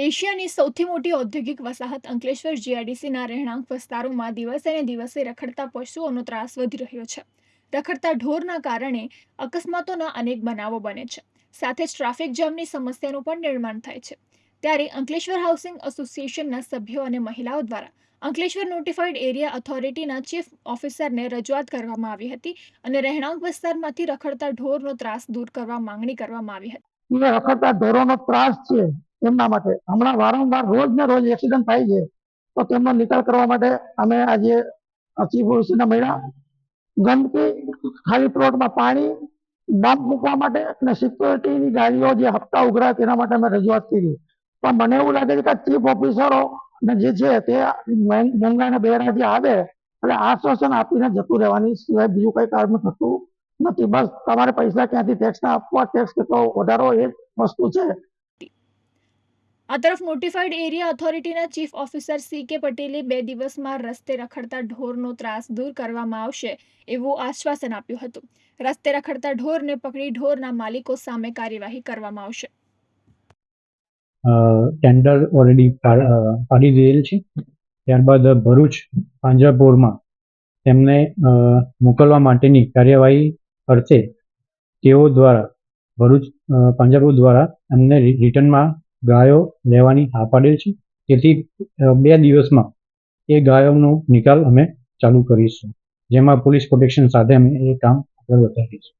એશિયાની સૌથી મોટી ઔદ્યોગિક વસાહત અંકલેશ્વર જીઆઈડીસીના રહેણાંક વિસ્તારોમાં દિવસે દિવસે રખડતા પશુઓનો ત્રાસ વધી રહ્યો છે. રખડતા ઢોરના કારણે અકસ્માતોના અનેક બનાવો બને છે. સાથે જ ટ્રાફિક જામની સમસ્યાનું પણ નિર્માણ થાય છે. ત્યારે અંકલેશ્વર હાઉસિંગ એસોસિએશનના સભ્યો અને મહિલાઓ દ્વારા અંકલેશ્વર નોટિફાઈડ એરિયા ઓથોરિટીના ચીફ ઓફિસરને રજૂઆત કરવામાં આવી હતી અને રહેણાંક વિસ્તારમાંથી રખડતા ઢોરનો ત્રાસ દૂર કરવા માંગણી કરવામાં આવી હતી. રખડતા ઢોરોનો ત્રાસ છે. એમના માટે. હમણાં વારંવાર રોજ ને રોજ એક્સિડન્ટ થાય છે. તો તેમનો નિકાલ કરવા માટે અમે આજે ચીફ ઓફિસરને મળ્યા. ગંદકી, ખાલી પ્લોટમાં પાણી ડમ્પ મૂકવા માટે અને સિક્યોરિટીની ગાડીઓ જે હપ્તા ઉઘરા તેના માટે અમે રજૂઆત કરી. પણ મને એવું લાગે છે કે ચીફ ઓફિસરો જે છે તે મોંઘા ને બેરા જે આવે એટલે આશ્વાસન આપીને જતું રહેવાની સિવાય બીજું કઈ કામ થતું નથી. બસ તમારે પૈસા ક્યાંથી ટેક્સ ના આપવા? ટેક્સ કેટલો વધારો એ વસ્તુ છે. આ તરફ નોટિફાઈડ એરિયા ઓથોરિટીના ચીફ ઓફિસર સી કે પટેલે બે દિવસમાં રસ્તે રખડતા ઢોરનો ત્રાસ દૂર કરવામાં આવશે એવું આશ્વાસન આપ્યું હતું. રસ્તે રખડતા ઢોરને પકડી ઢોરના માલિકો સામે કાર્યવાહી કરવામાં આવશે. ટેન્ડર ઓલરેડી કાઢી દીધેલ છે. ત્યારબાદ ભરૂચ પાંજરાપોળમાં તેમને મોકલવા માટેની કાર્યવાહી અર્થે તેઓ દ્વારા ભરૂચ અ, દ્વારા એમને રિટર્નમાં ગાયો લેવાની હા પાડેલ છે. તેથી બે દિવસમાં એ ગાયોનો નિકાલ અમે ચાલુ કરીશું. જેમાં પોલીસ પ્રોટેક્શન સાથે અમે એ કામ આગળ વધારીશું.